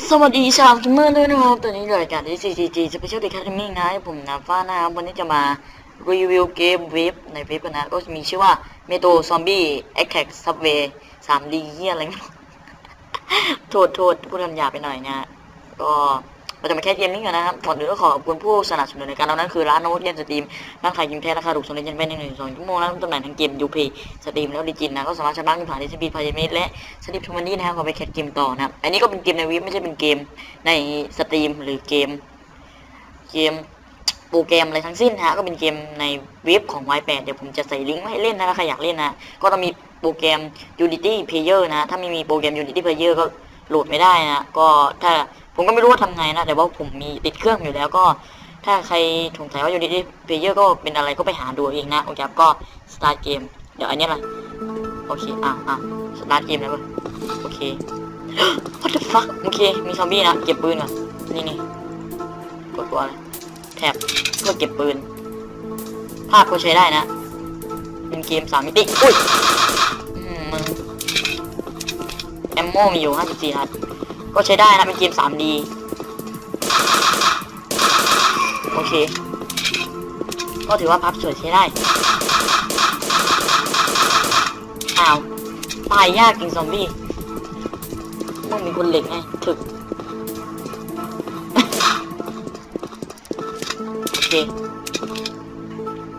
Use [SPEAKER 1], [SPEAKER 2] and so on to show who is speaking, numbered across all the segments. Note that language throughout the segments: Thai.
[SPEAKER 1] สวัสดีชาวกิมเมอร์ด้วยนะครับตอนนี้รายการ DCG Special d e c a d e m y นะผมนาฟ้านะครับวันนี้จะมารีวิวเกมเว็บในเว็บนะก็มีชื่อว่า Meto Zombie Attack Subway 3D เฮียอะไรไม่รู้โทษโทษพูดคำหยาบไปหน่อยนะก็ เราจะมาแค่เกมนี้กันนะครับก่อนอื่นก็ขอขอบคุณผู้สนับสนุนในการเรานั้นคือร้านโน้ตเย็นสตรีมร้านขายกิมแท้ราคาถูกส่งได้ยันไปในหนึ่งสองชั่วโมงแล้วจำหน่ายทั้งเกมยูพีสตรีมแล้วดิจินนะก็สามารถชำระเงินผ่านดิจิบีพายเมและสตรีมทูมันนี่นะครับขอไปแคสเกมต่อนะอันนี้ก็เป็นเกมในวิไม่ใช่เป็นเกมในสตรีมหรือเกม เกมโปรแกรมอะไรทั้งสิ้นนะฮะก็เป็นเกมในเว็บของ Y8 เดี๋ยวผมจะใส่ลิงก์ไว้ให้เล่นนะถ้าใครอยากเล่นนะก็ต้องมีโปรแกรม Unity Player นะถ้าไม่มีโปรแกรม Unity Player ก็ โหลดไม่ได้นะก็ถ้าผมก็ไม่รู้ว่าทำไงนะแต่ว่าผมมีติดเครื่องอยู่แล้วก็ ถ้าใครสงสัยว่า Unity Player ก็เป็นอะไรก็ไปหาดูเองนะโอเคครับก็ start เกมเดี๋ยวอันนี้อะไรโอเคอ้าวอ้าว start เกมแล้วโอเค what the fuck โอเค มีซอมบี้นะเก็บปืนก่อนนี่นี่กดตัวอะไรแท็บเพื่อเก็บปืน ภาพก็ใช้ได้นะ เป็นเกมสามมิติอุ้ยมึง แอมโมมีอยู่ 54นัดก็ใช้ได้นะเป็นเกม 3D โอเค ก็ถือว่าพับสวยใช้ได้ อ้าว ตายยากจริงซอมบี้มึงมีคนเหล็กไงถึก โอเค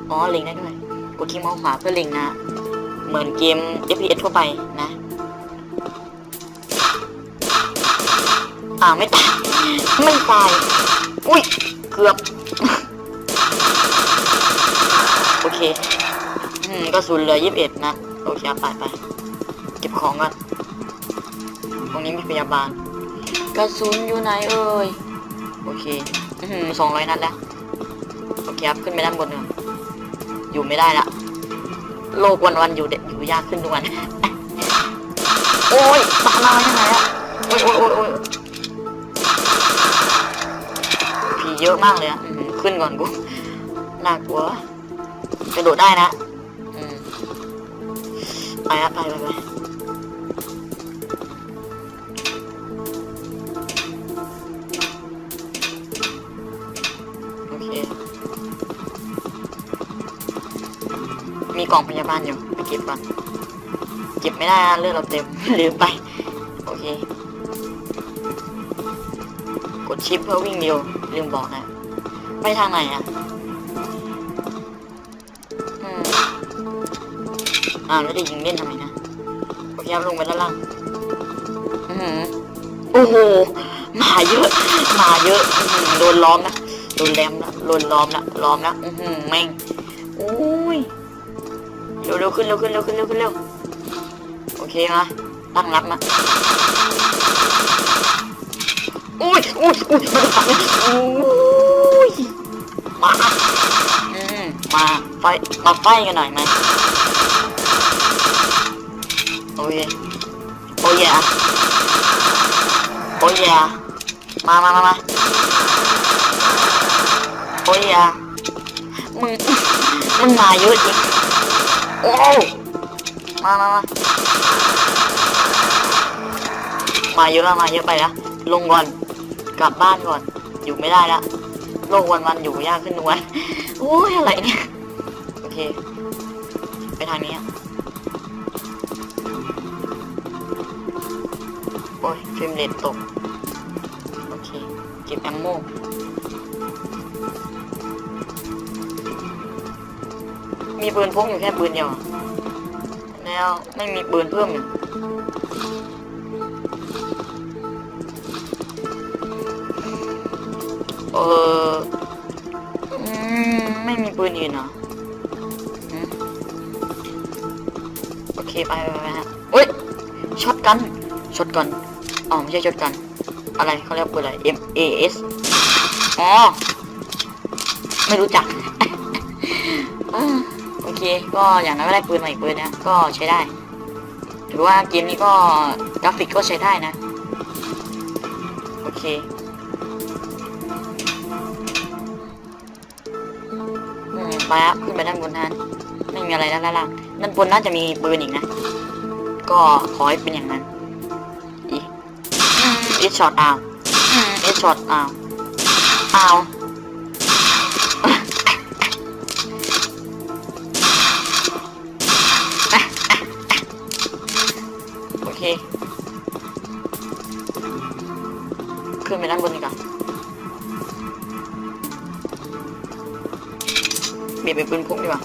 [SPEAKER 1] อ๋อเล็งได้ด้วย กดที่เมาส์ขวาเพื่อเล็งนะ เหมือนเกม FPS ทั่วไปนะ อ่าไม่ตายไม่ตาย อุ้ย เกือบ โอเค อืมกระสุนเหลือยี่สิบเอ็ดนะ โอเคไปไป เก็บของก่อน ตรงนี้มีพยาบาล กระสุนอยู่ไหนเอ่ย โอเค อืมสองร้อยนัดแล้ว โอเคครับ ขึ้นไปด้านบนเนอะอยู่ไม่ได้ละ โลกวันวันอยู่เด็ดอยู่ยากขึ้นทุกวัน โอ้ยตามมาที่ไหนอะโอ้ยโอ้ยโอ้ย เยอะมากเลยอะอืมขึ้นก่อนกูน่ากลัวกระโดดได้นะอืมไปอะไปไปไปโอเค มีกล่องพยาบาลอยู่ไปเก็บก่อนเก็บไม่ได้อะเลือดเราเต็มลืมไป โอเค กดชิปเพื่อวิ่งเร็ว ลืมบอกนะไปทางไหนอะอืมอ่าแล้วจะยิงเล่นทำไมนะโอเคครับลงไปด้านล่างอือหือโอ้โหหมาเยอะหมาเยอะโดนล้อมนะโดนแรมนะโดนล้อมนะล้อมนะอือหือแม่งโอ้ยเร็วเร็วขึ้นเร็วขึ้นเร็วขึ้นเร็วขึ้นเร็วโอเคมาตั้งรับมา อุ้ยอุ้ยอุ้ยมาฝั่งอุ้ยมาอืมมาไฟมาไฟกันหน่อยไหมโอ้ยโอ้ยอะโอ้ยอะมามามามาโอ้ยอะมึงมึงมาเยอะจริงโอ้มามามามาเยอะแล้วมาเยอะไปแล้วลงก่อน กลับบ้านก่อน อยู่ไม่ได้ละโลกวันวันอยู่ยากขึ้นทุกวันโอ้ยอะไรเนี่ย โอเค ไปทางนี้อะโอ้ยฟิล์มเลนตก โอเค เก็บแอมโมมีปืนพกอยู่แค่ปืนเดียวอแล้วไม่มีปืนเพิ่มอยู่ เออไม่มีปืนอื่นเหรอโอเคไปไปไปฮะเฮ้ยช็อตกันช็อตกันอ๋อไม่ใช่ช็อตกัน อะไรเขาเรียกปืนอะไร M A S อ๋อ ไม่รู้จัก โอเค ก็อย่างนั้นก็ได้ปืนมาอีกปืนนะ ก็ใช้ได้ถือว่าเกมนี้ก็กราฟิกก็ใช้ได้นะ โอเค อืมไปครับขึ้นไปด้านบนนั้น ไม่มีอะไรด้านล่างด้านบนน่าจะมีปืนอีกนะ ก็ขอให้เป็นอย่างนั้นอีอืมเอช็อตอ้าวเอช็อตอ้าวอ้าวโอเคขึ้นไปด้านบนดีกว่า เบี่ยดไปปืนพุ่งดีกว่า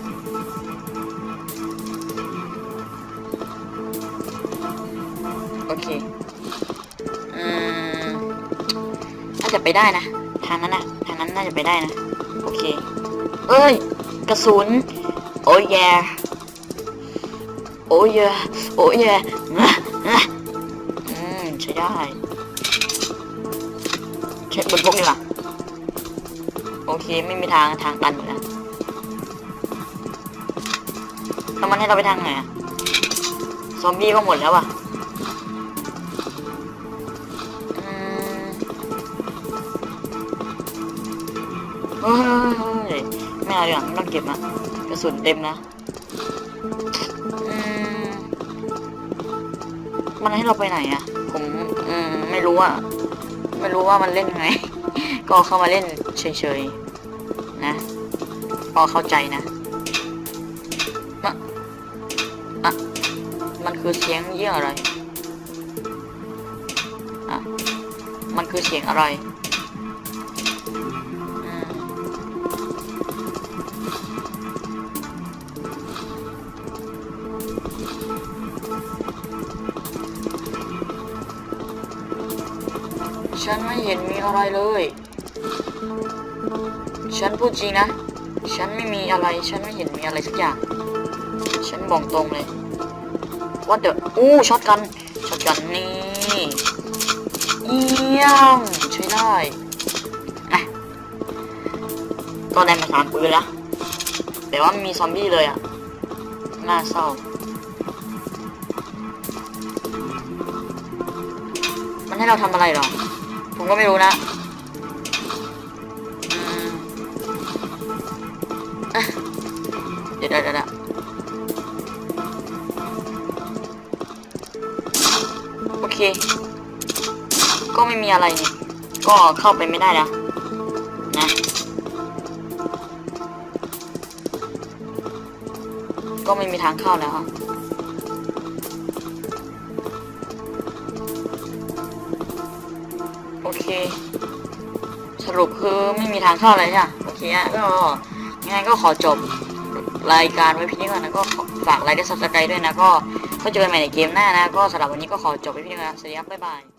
[SPEAKER 1] โอเคอืมน่าจะไปได้นะ ทางนั้นนะทางนั้นน่าจะไปได้นะ โอเค เอ้ย กระสุน โอ้ยแย่โอ้ยแย่โอ้ยแย่นะนะอืมใช้ได้เช็คบนพวกดีกว่าโอเค ไม่มีทางทางตันอยู่แล้ว แล้วมันให้เราไปทางไหนซอมบี้ก็หมดแล้วอะอืมเฮ้ยไม่เอาอย่างไม่ต้องเก็บนะกระสุนเต็มนะอืมมันให้เราไปไหนอะผมอืมไม่รู้อะไม่รู้ว่ามันเล่นไง ก็เข้ามาเล่นเฉยๆนะพอเข้าใจนะ มันคือเสียงเยี่ยอะไรอะมันคือเสียงอะไรฉันไม่เห็นมีอะไรเลย ฉันพูดจริงนะ ฉันไม่มีอะไร ฉันไม่เห็นมีอะไรสักอย่าง ฉันบอกตรงเลย ว่าเดอะอู้ช็อตกันช็อตกันนี่เยี่ยมใช้ได้นะก็ได้มาสามปืนแล้วแต่ว่ามีซอมบี้เลยอะน่าเศร้า มันให้เราทำอะไรหรอ ผมก็ไม่รู้นะอืมอะเดี๋ยวเดี๋ยว เค ก็ไม่มีอะไรนี่ก็เข้าไปไม่ได้แล้วนะ ก็ไม่มีทางเข้าแล้วอะโอเค สรุปคือไม่มีทางเข้าเลยใช่ไหมโอเคอะก็ยังไงก็ขอจบรายการไว้เพียงนี้ก่อนนะก็ฝากไลค์และซับสไครต์ด้วยนะก็ ก็เจอกันใหม่ในเกมหน้านะ ก็สำหรับวันนี้ก็ขอจบไปพี่นี้นะสวัสดีครับบ๊ายบาย